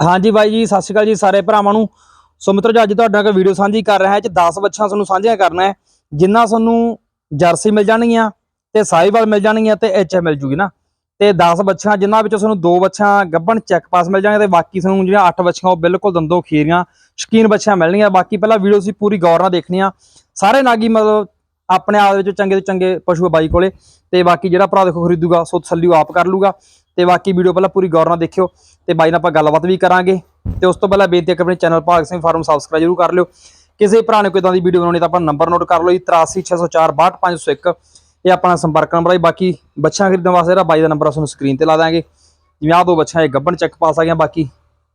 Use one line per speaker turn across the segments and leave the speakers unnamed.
ਹਾਂਜੀ ਬਾਈ ਜੀ, ਸਤਿ ਸ਼੍ਰੀ ਅਕਾਲ ਜੀ ਸਾਰੇ ਭਰਾਵਾਂ ਨੂੰ। ਸੋ ਮਿੱਤਰੋ, ਜੀ ਅੱਜ ਤੁਹਾਡੇ ਨਾਲ ਵੀਡੀਓ ਸਾਂਝੀ ਕਰ ਰਿਹਾ ਹਾਂ ਇਹ ਚ 10 ਬੱਚਿਆਂ ਤੁਹਾਨੂੰ ਸਾਂਝੀਆਂ ਕਰਨਾ ਹੈ, ਜਿੰਨਾ ਤੁਹਾਨੂੰ ਜਰਸੀ ਮਿਲ ਜਾਣਗੀਆਂ ਤੇ ਸਾਈਵਾਲ ਮਿਲ ਜਾਣਗੀਆਂ ਤੇ ਐਚ ਮਿਲ ਜੂਗੀ ਨਾ। ਤੇ 10 ਬੱਚਿਆਂ ਜਿਨ੍ਹਾਂ ਵਿੱਚੋਂ ਤੁਹਾਨੂੰ ਦੋ ਬੱਚਿਆਂ ਗੱਭਣ ਚੈੱਕ ਪਾਸ ਮਿਲ ਜਾਣਗੇ ਤੇ ਬਾਕੀ ਤੁਹਾਨੂੰ ਜਿਹੜੀਆਂ 8 ਬੱਚਿਆਂ ਉਹ ਬਿਲਕੁਲ ਦੰਦੋ ਖੀਰੀਆਂ, ਸ਼ਕੀਨ ਬੱਚਿਆਂ ਮਿਲਣਗੀਆਂ। ਬਾਕੀ ਪਹਿਲਾਂ ਵੀਡੀਓ ਸੀ ਪੂਰੀ ਗੌਰ ਨਾਲ ਦੇਖਣੀ ਆ। ਸਾਰੇ ਨਾਗੀ ਮਤਲਬ ਆਪਣੇ ਆਪ ਵਿੱਚ ਚੰਗੇ ਤੋਂ ਚੰਗੇ ਪਸ਼ੂ ਆ ਬਾਈ ਕੋਲੇ। ਤੇ ਬਾਕੀ ਜਿਹੜਾ ਭਰਾ ਦੇਖੋ ਖਰੀਦੂਗਾ, ਸੋ ਤਸੱਲੀ ਆਪ ਕਰ ਲੂਗਾ। ਤੇ ਬਾਕੀ ਵੀਡੀਓ ਪਹਿਲਾਂ ਪੂਰੀ ਗੌਰ ਨਾਲ ਦੇਖਿਓ ਤੇ ਬਾਈ ਨਾਲ ਆਪਾਂ ਗੱਲਬਾਤ ਵੀ ਕਰਾਂਗੇ। ਤੇ ਉਸ ਤੋਂ ਪਹਿਲਾਂ ਬੇਨਤੀ ਹੈ ਕਿ ਆਪਣੇ ਚੈਨਲ ਭਾਗ ਸਿੰਘ ਫਾਰਮ ਸਬਸਕ੍ਰਾਈਬ ਜ਼ਰੂਰ ਕਰ ਲਿਓ। ਕਿਸੇ ਭਰਾ ਨੇ ਕੋਈ ਇਦਾਂ ਦੀ ਵੀਡੀਓ ਬਣਾਉਣੀ ਤਾਂ ਆਪਾਂ ਨੰਬਰ ਨੋਟ ਕਰ ਲਓ ਜੀ 8360462501 ਇਹ ਆਪਣਾ ਸੰਪਰਕ ਨੰਬਰ ਹੈ ਬਾਕੀ ਬੱਚਾ ਖਰੀਦਣ ਵਾਸਤੇ ਜਿਹੜਾ ਬਾਈ ਦਾ ਨੰਬਰ ਤੁਹਾਨੂੰ ਸਕਰੀਨ ਤੇ ਲਾ ਦਾਂਗੇ। ਜਿਵੇਂ ਆਹ ਦੋ ਬੱਚਾ ਇਹ ਗੱਬਣ ਚੈੱਕ ਪਾਸ ਆ ਗਿਆ ਬਾਕੀ।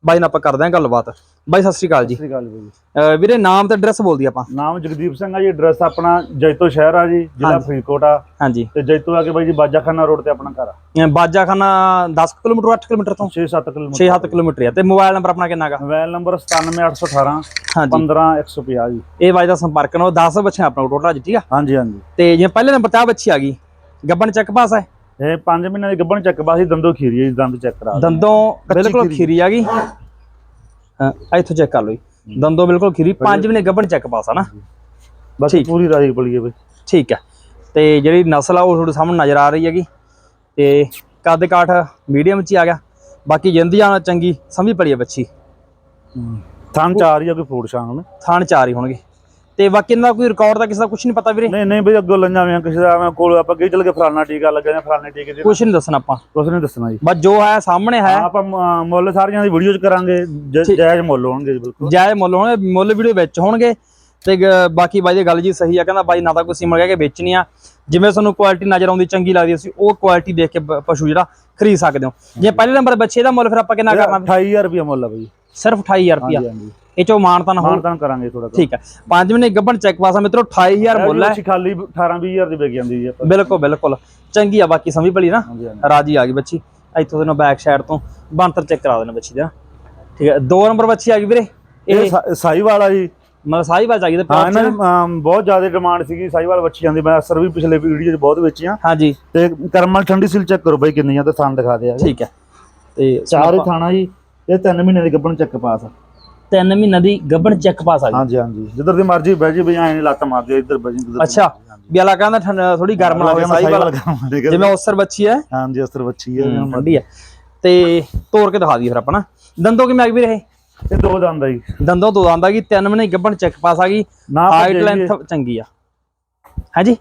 ਬਾਈ ਨਾਲ ਆਪਾਂ ਕਰਦੇ ਹਾਂ ਗੱਲਬਾਤ। ਬਾਈ ਸਤਿ ਸ਼੍ਰੀ ਅਕਾਲ ਜੀ।
ਸਤਿ ਸ਼੍ਰੀ ਅਕਾਲ ਜੀ।
ਅਹ ਵੀਰੇ ਨਾਮ ਤੇ ਐਡਰੈਸ ਬੋਲਦੀ ਆਪਾਂ।
ਨਾਮ ਜਗਦੀਪ ਸਿੰਘ ਆ ਜੀ ਐਡਰੈਸ ਆਪਣਾ ਜੈਤੋ ਸ਼ਹਿਰ ਆ ਜੀ ਜ਼ਿਲ੍ਹਾ। ਫਰੀਦਕੋਟ ਆ।
ਹਾਂਜੀ।
ਤੇ ਜੈਤੋ ਆ ਕੇ ਬਾਈ ਜੀ ਬਾਜਾਖਾਨਾ ਰੋਡ ਤੇ ਆਪਣਾ ਘਰ ਆ।
ਬਾਜਾਖਾਨਾ 10 ਕਿਲੋਮੀਟਰ 8 ਕਿਲੋਮੀਟਰ ਤੋਂ?
6-7 ਕਿਲੋਮੀਟਰ।
6-7 ਕਿਲੋਮੀਟਰ ਆ। ਤੇ ਮੋਬਾਈਲ ਨੰਬਰ ਆਪਣਾ ਕਿੰਨਾ ਗਾ
ਮੋਬਾਈਲ ਨੰਬਰ 97818
ਹਾਂਜੀ।
15150 ਜੀ।
ਇਹ ਬਾਈ ਦਾ ਸੰਪਰਕ ਨਾਲ 10 ਬੱਚੇ ਆਪਣੇ ਟੋਟਲ ਅੱਜ ਠੀਕ ਆ?
ਹਾਂਜੀ ਹਾਂਜੀ।
ਤੇ ਜਿਵੇਂ ਪਹਿਲੇ ਨੰਬਰ ਤੇ ਆ ਬੱਚੀ ਆ ਗਈ। ਗੱਬਣ ਚੈੱਕ ਪਾਸ ਹੈ
ਇਹ 5 ਮਹੀਨਿਆਂ ਦੀ ਗੱਭਣ ਚੈੱਕ ਬਾਸੀ ਦੰਦੋ ਖੀਰੀ ਹੈ ਜੀ ਦੰਦ ਚੈੱਕ ਕਰਾ ਦਿਓ।
ਦੰਦੋਂ ਬਿਲਕੁਲ
ਖੀਰੀ।
ਆ ਗਈ। ਹਾਂ ਇੱਥੋਂ ਚੈੱਕ ਕਰ ਲਓ ਜੀ। ਦੰਦੋਂ ਬਿਲਕੁਲ ਖੀਰੀ। 5 ਮਹੀਨੇ ਗੱਬਣ ਚੈੱਕ ਪਾਸ ਆ ਨਾ।
ਬਾਕੀ
ਠੀਕ।
ਪੂਰੀ ਰਾਜੀ ਬਲੀਏ ਬਈ।
ਠੀਕ ਹੈ। ਤੇ ਜਿਹੜੀ ਨਸਲ ਆ ਉਹ ਤੁਹਾਡੇ ਸਾਹਮਣੇ ਨਜ਼ਰ ਆ ਰਹੀ ਹੈਗੀ। ਤੇ ਕੱਦ ਕਾਠ ਮੀਡੀਅਮ ਚ ਹੀ ਆ ਗਿਆ। ਬਾਕੀ ਜਿੰਦੀਆਂ ਚੰਗੀ ਸਮਝ ਪੜੀ ਹੈ ਬੱਚੀ।
ਥਣ ਚਾਰ ਹੀ ਆ ਕੋਈ ਫੂਡ ਸ਼ਾਂਗ ਨੇ।
ਥਾਣ ਚਾਰ ਹੀ ਹੋਣਗੇ। ਤੇ ਬਾਕੀ ਇਹਨਾਂ ਦਾ ਕੋਈ ਰਿਕਾਰਡ ਦਾ ਕਿਸੇ ਦਾ ਕੁਝ ਨਹੀਂ ਪਤਾ ਵੀਰੇ।
ਨਹੀਂ ਨਹੀਂ ਬਈ ਅੱਗੋਂ ਲੰਜਾਂ ਵੇਂ ਕਿਸੇ ਦਾ ਐਵੇਂ ਕੋਲ ਆਪਾਂ ਕਹੀ ਚੱਲ ਕੇ ਫਲਾਣਾ ਟੀਕਾ ਲੱਗਾ ਜਾਂ ਫਲਾਣੇ ਟੀਕੇ ਦੀ
ਕੁਝ ਨਹੀਂ ਦੱਸਣਾ ਆਪਾਂ।
ਕੁਛ ਨਹੀਂ ਦੱਸਣਾ ਜੀ।
ਬਸ ਜੋ ਹੈ ਸਾਹਮਣੇ ਹੈ।
ਆਪਾਂ ਮੁੱਲ ਸਾਰੀਆਂ ਦੀ ਵੀਡੀਓ ਚ ਕਰਾਂਗੇ। ਜਾਇਜ਼ ਮੁੱਲ ਹੋਣਗੇ ਬਿਲਕੁਲ।
ਜਾਇ ਮੁੱਲ ਹੋਣਗੇ ਮੁੱਲ ਵੀਡੀਓ ਵਿੱਚ ਹੋਣਗੇ। ਤੇ ਬਾਕੀ ਬਾਈ ਦੀ ਗੱਲ ਜੀ ਸਹੀ ਆ ਕਹਿੰਦਾ ਬਾਈ ਨਾ ਤਾਂ ਕੋਈ ਸਿਮਲ ਕਹਿ ਕੇ ਵੇਚਣੀ ਆ। ਜਿਵੇਂ ਤੁਹਾਨੂੰ ਕੁਆਲਿਟੀ ਨਜ਼ਰ ਆਉਂਦੀ ਚੰਗੀ ਲੱਗਦੀ ਸੀ ਉਹ ਕੁਆਲਿਟੀ ਦੇਖ ਕੇ ਪਸ਼ੂ ਜਿਹੜਾ ਖਰੀਦ ਸਕਦੇ ਹੋ। ਜੇ ਪਹਿਲੇ ਨੰਬਰ ਬੱਚੇ ਦਾ ਮੁੱਲ ਫਿਰ ਆਪਾਂ ਕਿੰਨਾ ਕਰਨਾ?
28000 ਰੁਪਏ ਮੁੱਲ ਆ ਬਈ।
ਸਿਰਫ 28000 ਰੁਪਿਆ ਇਹ ਚੋਂ ਮਾਨਤਾਨ ਹੋਰ
ਮਾਨਤਾਨ ਕਰਾਂਗੇ ਥੋੜਾ
ਠੀਕ ਹੈ। 5 ਮਹੀਨੇ ਗੱਬਣ ਚੈੱਕ ਪਾਸਾ ਮਿੱਤਰੋ 28000 ਮੁੱਲ ਹੈ।
ਖਾਲੀ 18 20000 ਦੀ ਵਿਕ ਜਾਂਦੀ ਜੀ
ਬਿਲਕੁਲ ਬਿਲਕੁਲ। ਚੰਗੀ ਆ ਬਾਕੀ ਸਮਝ ਪਲੀ ਨਾ। ਰਾਜੀ ਆ ਗਈ ਬੱਚੀ। ਇੱਥੋਂ ਦੇ ਬੈਕ ਸਾਈਡ ਤੋਂ ਬੰਤਰ ਚੈੱਕ ਕਰਾ ਦੇਣਾ ਬੱਚੀ ਦਾ ਠੀਕ ਹੈ। ਦੋ ਨੰਬਰ ਬੱਚੀ ਆ ਗਈ ਵੀਰੇ।
ਇਹ
ਇਹ
ਸਾ- ਸਾਹੀਵਾਲ ਆ ਜੀ।
ਮਤਲਬ ਸਾਈ ਬਾਜ ਆ ਗਈ ਤੇ
ਹਾਂ ਇਹਨਾਂ ਬਹੁਤ ਜ਼ਿਆਦਾ ਡਿਮਾਂਡ ਸੀਗੀ ਸਾਹੀਵਾਲ ਬੱਚੀਆਂ ਦੀ। ਮੈਂ ਅਸਰ ਵੀ ਪਿਛਲੇ ਵੀਡੀਓ 'ਚ ਬਹੁਤ ਵੇਚੀਆਂ।
ਹਾਂਜੀ।
ਤੇ ਕਰਮਲ ਠੰਡੀ ਸਿਲ ਚੈੱਕ ਕਰੋ ਬਈ ਕਿੰਨੀਆਂ ਤੇ ਥਾਂ ਦਿਖਾ ਦੇ ਆ
ਠੀਕ ਹੈ। ਤੇ
ਚਾਰੇ ਥਾਣਾ ਜੀ। ਇਹ 3 ਮਹੀਨੇ ਦੀ ਗੱਭਣ ਚੈੱਕ ਪਾਸ ਆ।
ਤਿੰਨ ਮਹੀਨਾ ਦੀ ਗੱਬਣ ਚੈੱਕ ਪਾਸ ਆ ਗਈ।
ਹਾਂਜੀ ਹਾਂਜੀ। ਜਿੱਧਰ ਦੀ ਮਰਜ਼ੀ ਬਹਿ ਜੀ ਬਈ ਐਂ ਨੀ ਲੱਤ ਮਾਰ ਦਿਓ ਇੱਧਰ ਬਹਿ ਜੀ
ਅੱਛਾ ਵੀ ਅਲਾ ਕਹਿੰਦਾ ਥੋੜੀ ਗਰਮ ਹੋਵੇ ਸਾਈ ਵਾਲਾ। ਜਿਵੇਂ ਉਸਰ ਬੱਚੀ ਹੈ।
ਹਾਂਜੀ ਅਸਰ ਬੱਚੀ ਹੈ
ਠੰਡੀ ਹੈ। ਤੇ ਤੋੜ ਕੇ ਦਿਖਾ ਦਈਏ ਫਿਰ ਆਪਾਂ ਨਾ ਦੰਦੋਂ ਕਿਵੇਂ ਆ ਗਈ ਵੀਰੇ ਇਹ?
ਇਹ ਦੋ ਦੰਦ ਆ ਜੀ।
ਦੰਦੋਂ ਦੋ ਦੰਦ ਆ ਗਈ ਤਿੰਨ ਮਹੀਨੇ ਗੱਬਣ ਚੈੱਕ ਪਾਸ ਆ ਗਈ।
ਨਾ
ਹਾਈਟ ਲੈਂਥ ਚੰਗੀ ਆ। ਹਾਂਜੀ?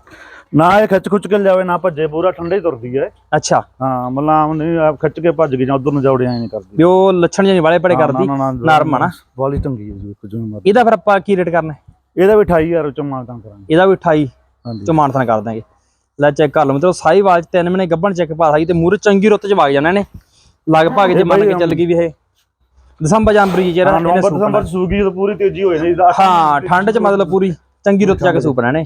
ਨਾ ਇਹ ਖਿੱਚ ਖੁੱਚ ਕੇ ਲਿਆਵੇ ਨਾ ਭੱਜੇ ਪੂਰਾ ਠੰਡੇ ਹੀ ਤੁਰਦੀ ਹੈ।
ਅੱਛਾ।
ਹਾਂ ਮਤਲਬ ਨਹੀਂ ਆਪ ਖਿੱਚ ਕੇ ਭੱਜ ਕੇ ਜਾਂ ਉਧਰ ਨੂੰ ਜੌੜੇ ਐਂ ਨਹੀਂ ਕਰਦੀ।
ਵੀ ਉਹ ਲੱਛਣ ਜਿਹੇ ਵਾਲੇ ਪੜੇ ਕਰਦੀ ਨਰਮ ਆ ਨਾ।
ਵਾਲੀ ਢੰਗੀ ਦੇਖੋ ਜਿਵੇਂ ਮਰਜ਼ੀ।
ਇਹਦਾ ਫਿਰ ਆਪਾਂ ਕੀ ਰੇਟ ਕਰਨਾ?
ਇਹਦਾ ਵੀ 28000 ਚੋਂ ਮਾਨਤਾਨ ਕਰਾਂਗੇ।
ਇਹਦਾ ਵੀ 28
ਹਾਂਜੀ।
ਚੋਂ ਮਾਨਤਨ ਕਰ ਦਾਂਗੇ। ਲੈ ਚੈੱਕ ਕਰ ਲਓ ਮਤਲਬ ਸਾਈ ਵਾਜ ਤਿੰਨ ਮਹੀਨੇ ਗੱਬਣ ਚੈੱਕ ਪਾਸ ਆ ਗਈ ਤੇ ਮੂਰੇ ਚੰਗੀ ਰੁੱਤ ਚ ਵਗ ਜਾਣਾ ਨੇ। ਲਗਭਗ ਜੇ ਮੰਨ ਕੇ ਚੱਲ ਗਈ ਵੀ ਇਹ। ਦਸੰਬਰ ਜਨਵਰੀ ਜਿਹੜਾ
ਨਵੰਬਰ ਦਸੰਬਰ ਸੂਗੀ ਜਦੋਂ ਪੂਰੀ ਤੇਜ਼ੀ ਹੋ ਜਾਂਦੀ ਤਾਂ
ਹਾਂ ਠੰਡ ਚ ਮਤਲਬ ਪੂਰੀ ਚੰਗੀ ਰੁੱਤ ਜਾ ਕੇ ਸੂਪਣਾ ਨੇ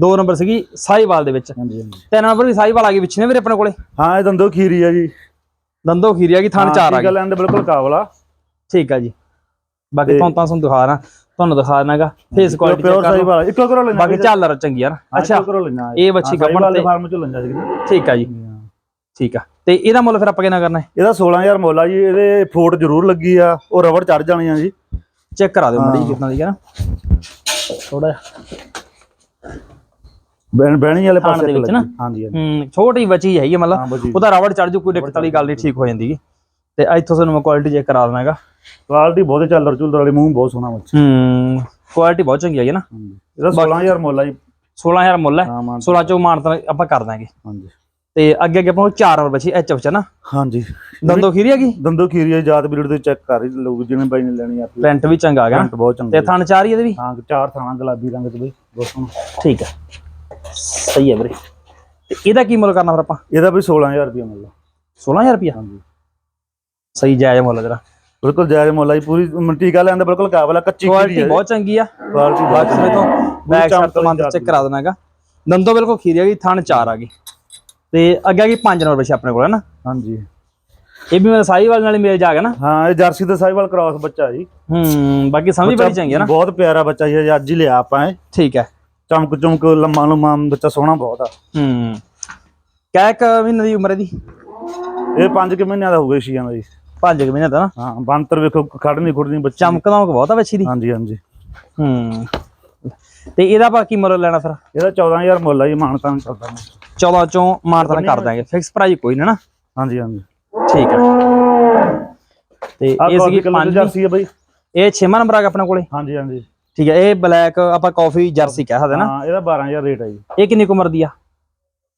ਦੋ ਨੰਬਰ ਸੀਗੀ ਸਾਈਵਾਲ ਦੇ ਵਿੱਚ।
ਹਾਂਜੀ ਹਾਂਜੀ।
ਨੰਬਰ ਵੀ ਸਾਈਵਾਲ ਆ ਗਈ ਵਿੱਚ ਨੇ ਵੀਰੇ ਆਪਣੇ ਕੋਲੇ।
ਹਾਂ ਇਹ ਦੰਦੋ ਖੀਰੀ ਆ ਜੀ।
ਦੰਦੋ ਖੀਰੀ ਆ ਗਈ ਥਣ ਚਾਰ ਆ ਗਈ।
ਗੱਲ ਬਿਲਕੁਲ ਕਾਬਲਾ
ਠੀਕ ਆ ਜੀ। ਬਾਕੀ ਤੁਹਾਨੂੰ ਤਾਂ ਤੁਹਾਨੂੰ ਦਿਖਾ ਰਾਂ ਤੁਹਾਨੂੰ ਦਿਖਾ ਦਾਂਗਾ ਫੇਸ ਕੁਆਲਿਟੀ ਚੈੱਕ ਕਰ ਲਓ।
ਇੱਕੋ ਕਰੋ ਲੈਣਾ
ਬਾਕੀ ਝਾਲਰ ਚੰਗੀ ਆ ਨਾ ਅੱਛਾ ਇਹ ਬੱਚੀ ਗੱਭਣ ਤੇ
ਫਾਰਮ ਚ ਲੈਣਾ ਜੀ
ਠੀਕ ਆ ਜੀ। ਠੀਕ ਆ। ਤੇ ਇਹਦਾ ਮੁੱਲ ਫਿਰ ਆਪਾਂ ਕਿੰਨਾ ਕਰਨਾ ਹੈ?
ਇਹਦਾ 16000 ਮੁੱਲ ਆ ਜੀ। ਇਹਦੇ ਫੋਟ ਜ਼ਰੂਰ ਲੱਗੀ ਆ। ਉਹ ਰਬੜ ਚੜ ਜਾਣੀ ਆ ਜੀ।
ਚੈੱਕ ਕਰਾ ਦਿਓ ਮੜੀ ਕਿੰਨਾ ਦੀ ਹੈ ਨਾ। ਥੋੜਾ
ਬੈਣ ਬੈਣੀ ਵਾਲੇ ਪਾਸੇ
ਦੇ ਵਿੱਚ ਨਾ?
ਹਾਂਜੀ ਹਾਂਜੀ।
ਹੂੰ ਛੋਟੀ ਬੱਚੀ ਹੈਗੀ
ਹਾਂ
ਮਤਲਬ ਉਹਦਾ ਰਬੜ ਚੜ ਜੂ ਕੋਈ ਦਿੱਕਤ ਵਾਲੀ ਗੱਲ ਨਹੀਂ ਠੀਕ ਹੋ ਜਾਂਦੀ ਤੇ ਇੱਥੋਂ ਤੁਹਾਨੂੰ ਮੈਂ ਕੁਆਲਿਟੀ ਚੈੱਕ ਕਰਾ ਦੇਣਾਗਾ
ਕੁਆਲਿਟੀ ਬਹੁਤ ਚੱਲਰ ਚੁਲਰ ਵਾਲੀ ਮੂੰਹ ਬਹੁਤ ਸੋਹਣਾ ਬੱਚਾ।
ਹੂੰ ਕੁਆਲਿਟੀ ਬਹੁਤ ਚੰਗੀ ਹੈਗੀ ਨਾ।
ਇਹਦਾ 16000 ਮੁੱਲ ਆ ਜੀ।
16000 ਮੁੱਲ ਹੈ
ਹਾਂ ਮਾਨ
16 ਚੋਂ ਮਾਨਤਾ ਆਪਾਂ ਕਰ ਦਾਂਗੇ।
ਹਾਂਜੀ।
ਤੇ ਅੱਗੇ ਅੱਗੇ ਆਪਾਂ ਚਾਰ ਨੰਬਰ ਬੱਚੀ ਐਚ ਚ ਨਾ।
ਹਾਂਜੀ।
ਦੰਦੋ ਖੀਰੀ ਹੈਗੀ?
ਦੰਦੋ ਖੀਰੀ ਜਾਤ ਬਰੀਡ ਤੇ ਚੈੱਕ ਕਰ ਰਹੀ ਲੋਕ ਜਿਹਨੇ ਬਾਈ ਨੇ ਲੈਣੀ ਆ
ਪ੍ਰਿੰਟ ਵੀ ਚੰਗਾ ਹੈਗਾ।
ਪੈਂਟ ਬਹੁਤ
ਤੇ
ਚੰਗੀ
ਥਣ ਚਾਰ ਹੀ ਇਹਦੇ ਵੀ?
ਹਾਂ ਚਾਰ ਥਾਣਾ ਗੁਲਾਬੀ ਰੰਗ ਚ ਬਈ ਬਹੁਤ ਸੋਹਣਾ।
ਠੀਕ ਹੈ ਸਹੀ ਹੈ ਵੀਰੇ। ਤੇ ਇਹਦਾ ਕੀ ਮੁੱਲ ਕਰਨਾ ਫਿਰ ਆਪਾਂ?
ਇਹਦਾ ਵੀ 16000 ਰੁਪਏ ਮੁੱਲ ਆ।
16000 ਰੁਪਿਆ
ਹਾਂਜੀ।
ਸਹੀ ਜਾਇਜ਼ ਮੁੱਲ ਜਰਾ
ਬਿਲਕੁਲ ਜਾਇਜ਼ ਮੁੱਲ ਆ ਜੀ ਪੂਰੀ ਮੰਟੀ ਗੱਲ ਆਂਦਾ ਬਿਲਕੁਲ ਕਾਬਲ ਆ ਕੱਚੀ ਖੀਰੀ
ਕੁਆਲਿਟੀ
ਆ
ਬਹੁਤ ਚੰਗੀ ਆ।
ਕੁਆਲਿਟੀ
ਬਾਕੀ ਸਮੇਂ ਤੋਂ ਬੈਕ ਸਾਈਡ ਤੋਂ ਮੰਦ ਚੈੱਕ ਕਰਾ ਦੇਣਾਗਾ ਦੰਦੋ ਬਿਲਕੁਲ ਖੀਰੀ ਆ ਗਈ ਥਣ ਚਾਰ ਆ ਗਈ। ਤੇ ਅੱਗੇ ਆ ਗਈ 5 ਨੰਬਰ ਬੱਚੇ ਆਪਣੇ ਕੋਲ ਹੈ ਨਾ?
ਹਾਂਜੀ।
ਇਹ ਵੀ ਮੇਰੇ ਸਾਈ ਵਾਲ ਨਾਲ ਹੀ ਮੇਲ ਜਾ ਗਿਆ ਨਾ।
ਹਾਂ ਇਹ ਜਰਸੀ ਦਾ ਸਾਈਵਾਲ ਕ੍ਰਾਸ ਬੱਚਾ ਜੀ।
ਹੂੰ ਬਾਕੀ ਸਮਝ ਬੜੀ ਚੰਗੀ ਆ ਨਾ।
ਬਹੁਤ ਪਿਆਰਾ ਬੱਚਾ ਜੀ ਅੱਜ ਹੀ ਲਿਆ ਆਪਾਂ ਇਹ।
ਠੀਕ ਹੈ।
ਚਮਕ ਚਮਕ ਲੰਮਾ ਲੰਮਾ ਬੱਚਾ ਸੋਹਣਾ ਬਹੁਤ ਆ।
ਹੂੰ। ਕਿਆ ਇੱਕ ਮਹੀਨੇ ਦੀ ਉਮਰ ਇਹਦੀ?
ਇਹ 5 ਕਿ ਮਹੀਨਿਆਂ ਦਾ ਹੋ ਗਿਆ ਛੀਆਂ ਦਾ ਜੀ।
ਪੰਜ ਕੁ ਮਹੀਨੇ ਦਾ ਨਾ?
ਹਾਂ ਬੰਤਰ ਵੇਖੋ ਖੜਨੀ ਖੁੜਨੀ ਬੱਚੀ
ਚਮਕ ਦਮਕ ਬਹੁਤ ਆ ਬੱਚੀ ਦੀ?
ਹਾਂਜੀ ਹਾਂਜੀ।
ਹੂੰ। ਤੇ ਇਹਦਾ ਬਾਕੀ ਮੁੱਲ ਲੈਣਾ ਫਿਰ?
ਇਹਦਾ 14000 ਮੁੱਲ ਆ ਜੀ ਮਾਨਤਾਨ ਕਰਦਾ ਮੈਂ।
14 ਚੋਂ ਮਾਨਤਨ ਕਰ ਦਾਂਗੇ। ਫਿਕਸ ਪ੍ਰਾਈਸ ਕੋਈ ਨਾ ਨਾ।
ਹਾਂਜੀ ਹਾਂਜੀ।
ਠੀਕ ਹੈ ਤੇ ਇਹ ਸੀਗੀ
ਕਿਲੋ
ਪੰਜ
ਜਰਸੀ ਹੈ ਬਾਈ।
ਇਹ ਛੇਵਾਂ ਨੰਬਰ ਆ ਗਿਆ ਆਪਣੇ ਕੋਲੇ?
ਹਾਂਜੀ ਹਾਂਜੀ।
ਠੀਕ ਹੈ ਇਹ ਬਲੈਕ ਆਪਾਂ ਕਾਫੀ ਜਰਸੀ ਕਹਿ ਸਕਦੇ ਨਾ।
ਹਾਂ ਇਹਦਾ 12000 ਰੇਟ ਹੈ ਜੀ।
ਇਹ ਕਿੰਨੀ ਕੁ ਉਮਰ ਦੀ ਆ?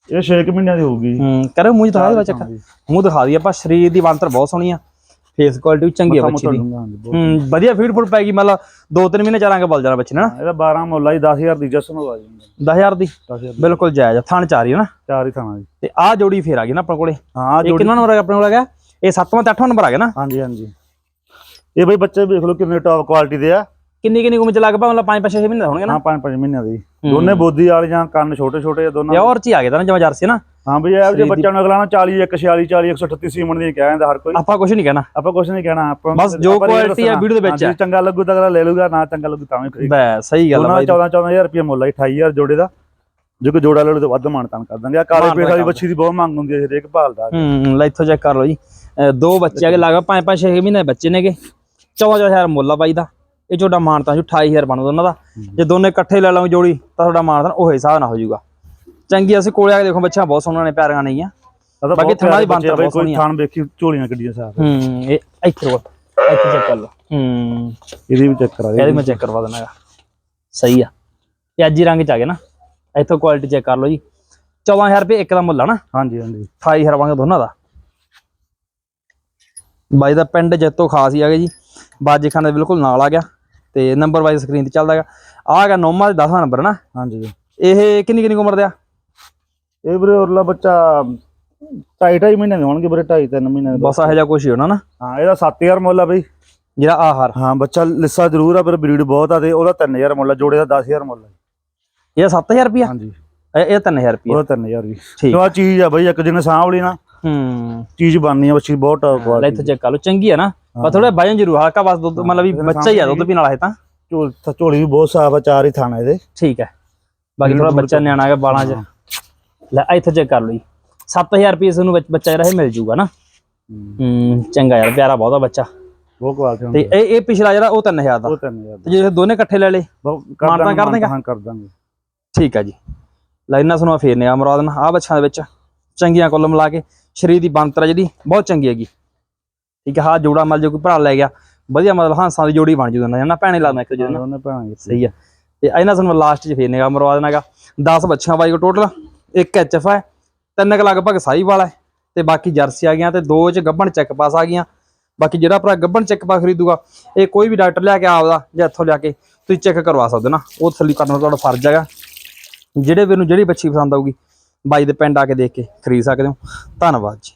ਇਹ 6 ਮਹੀਨਿਆਂ ਦੀ ਹੋਊਗੀ ਜੀ।
ਹੂੰ ਕਰੋ ਮੂੰਹ ਦਿਖਾ ਦੇ ਬੱਚਾ
ਹਾਂਜੀ।
ਮੂੰਹ ਦਿਖਾ ਦੀ ਆਪਾਂ ਸਰੀਰ ਦੀ ਬੰਤਰ ਬਹੁਤ ਸੋਹਣੀ ਆ। ਫੇਸ ਕੁਆਲਿਟੀ ਚੰਗੀ ਆ ਬੱਚੀ ਦੀ। ਹੂੰ ਵਧੀਆ ਫੀਡ ਫੁੱਡ ਪੈਗੀ ਮਤਲਬ 2-3 ਮਹੀਨੇ ਚਾਰਾਂਗੇ ਬਲ ਜਾਣਾ ਬੱਚੇ ਨੇ
ਇਹਦਾ 12 ਮੁੱਲ ਆ ਜੀ 10000 ਦੀ ਜਸਨ ਹੋ। ਆ ਜੀ
10000 ਦੀ।
10000
ਬਿਲਕੁਲ ਜਾਇਜ਼ ਆ ਥਣ ਚਾਰੀ ਨਾ।
ਚਾਰ ਥਾਣਾ ਜੀ।
ਤੇ ਆਹ ਜੋੜੀ ਫੇਰ ਆ ਗਈ ਨਾ ਆਪਣੇ ਕੋਲੇ।
ਹਾਂ ਜੋੜੀ।
ਕਿੰਨਾ ਨੰਬਰ ਆ ਆਪਣੇ ਕੋਲ ਹੈਗਾ? ਇਹ 7ਵਾਂ ਤੇ 8ਵਾਂ ਨੰਬਰ ਆ ਗਿਆ ਨਾ।
ਹਾਂਜੀ ਹਾਂਜੀ। ਇਹ ਬਈ ਬੱਚੇ ਵੇਖ ਲਓ ਕਿੰਨੇ ਟੌਪ ਕੁਆਲਿਟੀ ਦੇ ਆ।
ਕਿੰਨੀ ਕਿੰਨੀ ਉਮਰ ਚ ਲੱਗ ਪਾ ਮਤਲਬ 5-6 ਮਹੀਨੇ ਦਾ ਹੋਣਗੇ ਨਾ?
ਹਾਂ ਪੰਜ ਪੰਜ ਮਹੀਨਿਆਂ ਦੀ। ਦੋਨੇ ਬੋਦੀ ਵਾਲੇ ਜਾਂ ਕੰਨ ਛੋਟੇ ਛੋਟੇ ਆ ਦੋਨਾਂ ਦੇ।
ਪਿਓਰ ਚ ਹੀ ਆ ਗਿਆ ਤਾਂ ਨਾ ਜਮਾ ਜਰਸੀ ਨਾ।
ਹਾਂ ਬਈ ਇਹ ਜੇ ਬੱਚਾ ਨੂੰ ਅਗਲਾ ਨਾ 40 1 46 40 138 ਸੀਮਨ ਦੀ ਕਹਿ ਜਾਂਦਾ ਹਰ ਕੋਈ।
ਆਪਾਂ ਕੁਝ ਨਹੀਂ ਕਹਿਣਾ।
ਆਪਾਂ ਕੁਝ ਨਹੀਂ ਕਹਿਣਾ ਆਪਾਂ
ਬਸ ਜੋ quality ਆ। ਵੀਡੀਓ ਦੇ ਵਿੱਚ
ਜੇ ਚੰਗਾ ਲੱਗੂ ਤਾਂ ਅਗਲਾ ਲੈ ਲੂਗਾ ਨਾ ਚੰਗਾ ਲੱਗੂ ਤਾਂ ਵੀ ਖਰੀਦ
ਬੈ ਸਹੀ ਗੱਲ ਆ ਬਾਈ।
14 14000 ਰੁਪਏ ਮੁੱਲ ਆ 28000 ਜੋੜੇ ਦਾ। ਜੇ ਕੋਈ ਜੋੜਾ ਲੈ ਲਓ ਤਾਂ ਵੱਧ ਮਾਨਤਾਨ ਕਰ ਦਾਂਗੇ ਆ। ਕਾਲੇ ਪੇਟ ਵਾਲੀ ਬੱਚੀ ਦੀ ਬਹੁਤ ਮੰਗ ਹੁੰਦੀ ਹੈ ਹਰੇਕ ਭਾਲਦਾ
ਹੂੰ ਲੈ ਇੱਥੋਂ ਚੈੱਕ ਕਰ ਲਓ ਜੀ। ਦੋ ਬੱਚੇ ਆਗੇ ਲੱਗਾ 5-5 6 ਮਹੀਨੇ ਦੇ ਬੱਚੇ ਨੇਗੇ। 14000 ਮੁੱਲ ਆ ਬਾਈ ਦਾ। ਇਹ ਤੁਹਾਡਾ ਮਾਨਤਾ ਜੀ 28000 ਬਣਦਾ ਉਹਨਾਂ ਦਾ। ਜੇ ਦੋਨੇ ਇਕੱਠੇ ਲੈ ਲਵਾਂ ਜੋੜੀ ਤਾਂ ਤੁਹਾਡਾ ਮਾਨਤਾ ਉਹ ਹਿਸਾਬ ਨਾ ਹੋ ਜਾਊਗਾ। ਚੰਗੀ ਅਸੀਂ ਕੋਲੇ ਆ ਕੇ ਦੇਖੋ ਬੱਚਾ ਬਹੁਤ ਸੋਹਣਾ ਨੇ ਪਿਆਰੀਆਂ ਨਹੀਂ ਆ
ਬਾਕੀ
ਥਣਾ ਦੀ
ਬਈ
ਬਹੁਤ
ਕੋਈ
ਸੋਹਣੀ ਆ।
ਵੇਖੀ ਝੋਲੀਆਂ ਕੱਢੀਆਂ ਸਾਫ਼।
ਹੂੰ ਇਹ ਇੱਥੇ ਰੋ ਇੱਥੇ ਚੈੱਕ ਕਰ ਲਓ। ਹੂੰ।
ਇਹਦੀ ਵੀ ਚੈੱਕ ਕਰਾ
ਇਹਦੇ
ਦੇ
ਮੈਂ ਚੈੱਕ ਕਰਵਾ ਦੇਣਾਗਾ ਸਹੀ ਆ। ਇਹ ਅੱਜ ਹੀ ਰੰਗ ਚ ਆ ਗਿਆ ਨਾ। ਇੱਥੋਂ ਕੁਆਲਿਟੀ ਚੈੱਕ ਕਰ ਲਓ ਜੀ। 14000 ਰੁਪਏ ਇੱਕ ਦਾ ਮੁੱਲ ਆ ਨਾ।
ਹਾਂਜੀ ਹਾਂਜੀ।
28000 ਵਾਂਗੇ ਦੋਨਾਂ ਦਾ। ਬਾਈ ਦਾ ਪਿੰਡ ਜੱਤੋ ਖਾਸ ਹੀ ਆ ਗਿਆ ਜੀ। ਬਾਜੇ ਖਾਨ ਦੇ ਬਿਲਕੁਲ ਨਾਲ ਆ ਗਿਆ। ਤੇ ਨੰਬਰ ਵਾਈਜ਼ ਸਕਰੀਨ ਤੇ ਚੱਲਦਾ ਹੈਗਾ। ਆ ਨੌਵਾਂ ਤੇ 10ਵਾਂ ਨੰਬਰ ਨਾ?
ਹਾਂਜੀ
ਇਹ ਕਿੰਨੀ ਕਿੰਨੀ ਉਮਰ ਦੇ ਆ?
ਇਹ ਵੀਰੇ ਉਰਲਾ ਬੱਚਾ ਢਾਈ ਢਾਈ ਮਹੀਨੇ ਦੇ ਹੋਣਗੇ ਵੀਰੇ ਢਾਈ ਤਿੰਨ ਮਹੀਨੇ ਦੇ।
ਬਸ ਇਹੋ ਜਿਹਾ ਕੁਛ ਹੀ ਹੋਣਾ ਨਾ।
ਹਾਂ ਇਹਦਾ 7000 ਮੁੱਲ ਆ ਬਈ।
ਜਿਹੜਾ ਆਹਾਰ
ਹਾਂ ਬੱਚਾ ਲਿੱਸਾ ਜ਼ਰੂਰ ਆ ਪਰ ਬਰੀਡ ਬਹੁਤ ਆ ਤੇ ਉਹਦਾ 3000 ਮੁੱਲ ਆ ਜੋੜੇ ਦਾ 10000 ਮੁੱਲ ਆ।
ਇਹ 7000 ਰੁਪਿਆ
ਹਾਂਜੀ।
ਇਹ ਇਹ 3000 ਰੁਪਿਆ
ਉਹਦਾ 3000 ਵੀ।
ਠੀਕ।
ਆ ਚੀਜ਼ ਆ ਬਈ ਇੱਕ ਜਿਹਨੇ ਸਾਂਭ ਲਈ ਨਾ।
ਹੂੰ।
ਚੀਜ਼ ਬਣਨੀ ਆ ਬੱਚੀ ਬਹੁਤ ਟੌਪ
ਲੈ ਇੱਥੇ ਚੈੱਕ ਕਰ ਲਓ ਚੰਗੀ ਆ ਨਾ। ਬਸ ਥੋੜਾ ਵਜਨ ਜ਼ਰੂਰ ਹਲਕਾ ਬਸ ਦੁੱਧ ਮਤਲਬ ਵੀ ਬੱਚਾ ਹੀ ਆ ਦੁੱਧ ਪੀਣ ਵਾਲਾ ਇਹ ਤਾਂ।
ਝੋਲ ਝੋਲੀ ਵੀ ਬਹੁਤ ਸਾਫ਼ ਆ ਚਾਰ ਹੀ ਥਾਣਾ ਇਹਦੇ
ਠੀਕ ਹੈ। ਬਾਕੀ ਥੋੜਾ ਬੱਚਾ ਨਿਆਣਾ ਹੈਗਾ ਬਾਲਾਂ 'ਚ। ਲੈ ਇੱਥੇ ਚੈੱਕ ਕਰ ਲਓ ਜੀ। 7000 ਰੁਪਏ ਤੁਹਾਨੂੰ ਬੱਚ- ਬੱਚਾ ਜਿਹੜਾ ਇਹ ਮਿਲ ਜੂਗਾ ਨਾ। ਹੂੰ। ਚੰਗਾ ਯਾਰ ਪਿਆਰਾ ਬਹੁਤਾ ਬੱਚਾ।
ਬਹੁਤ ਕੁਆਲਿਟੀ
ਤੇ ਇਹ ਇਹ ਪਿਛਲਾ ਜਿਹੜਾ ਉਹ 3000 ਦਾ।
ਉਹ 3000
ਤੇ ਜੇ ਦੋਨੇ ਇਕੱਠੇ ਲੈ ਲੇ ਮਾਨਤਾਨ ਕਰ ਦੇਂਗਾ?
ਹਾਂ ਕਰ ਦਾਂਗੇ।
ਠੀਕ ਹੈ ਜੀ। ਲਾਈਨਾਂ ਸੁਣਵਾ ਫੇਰ ਨੇ ਆ ਮੁਰਾਦ ਨਾਲ। ਆ ਬੱਚਿਆਂ ਦੇ ਵਿੱਚ ਚੰਗੀਆਂ ਕੁੱਲ ਮਿਲਾ ਕੇ। ਸਰੀਰ ਦੀ ਬੰਤਰ ਆ ਜਿਹੜੀ ਬਹੁਤ ਚੰਗੀ ਹੈਗੀ। ਠੀਕ ਹੈ ਹਾਂ ਜੋੜਾ ਮਲ ਜੇ ਕੋਈ ਭਰਾ ਲੈ ਗਿਆ ਵਧੀਆ ਮਤਲਬ ਹਾਂਸਾਂ ਦੀ ਜੋੜੀ ਬਣ ਜੂ ਦੋਨਾਂ ਜਣਾ ਭੈਣੇ ਲਾਦਾ ਇੱਕ ਨਾਲ।
ਉਹਨੇ ਭਾਣਾ
ਸਹੀ ਆ। ਤੇ ਇਹਨਾਂ ਸਾਨੂੰ ਲਾਸਟ 'ਚ ਫੇਰ ਨੇਗਾ ਮਰਵਾ ਦੇਣਾਗਾ 10 ਬੱਚਿਆਂ ਬਾਈ ਕੋ ਟੋਟਲ ਇੱਕ ਐਚਐਫ ਹੈ ਤਿੰਨ ਕੁ ਲਗਭਗ ਸਾਈ ਵਾਲਾ ਹੈ ਤੇ ਬਾਕੀ ਜਰਸੀ ਆ ਗਈਆਂ ਤੇ ਦੋ ਚ ਗੱਬਣ ਚੈੱਕ ਪਾਸ ਆ ਗਈਆਂ। ਬਾਕੀ ਜਿਹੜਾ ਭਰਾ ਗੱਬਣ ਚੈੱਕ ਪਾ ਖਰੀਦੂਗਾ ਇਹ ਕੋਈ ਵੀ ਡਾਕਟਰ ਲਿਆ ਕੇ ਆਪਦਾ ਜਾਂ ਇੱਥੋਂ ਲਿਆ ਕੇ ਤੁਸੀਂ ਚੈੱਕ ਕਰਵਾ ਸਕਦੇ ਹੋ ਨਾ। ਉਹ ਥੱਲੀ ਕਰਨਾ ਤੁਹਾਡਾ ਫਰਜ਼ ਹੈਗਾ। ਜਿਹੜੇ ਵੀਰ ਨੂੰ ਜਿਹੜੀ ਬੱਚੀ ਪਸੰਦ ਆਊਗੀ ਬਾਈ ਦੇ ਪਿੰਡ ਆ ਕੇ ਦੇਖ ਕੇ ਖਰੀਦ ਸਕਦੇ ਹੋ। ਧੰਨਵਾਦ ਜੀ।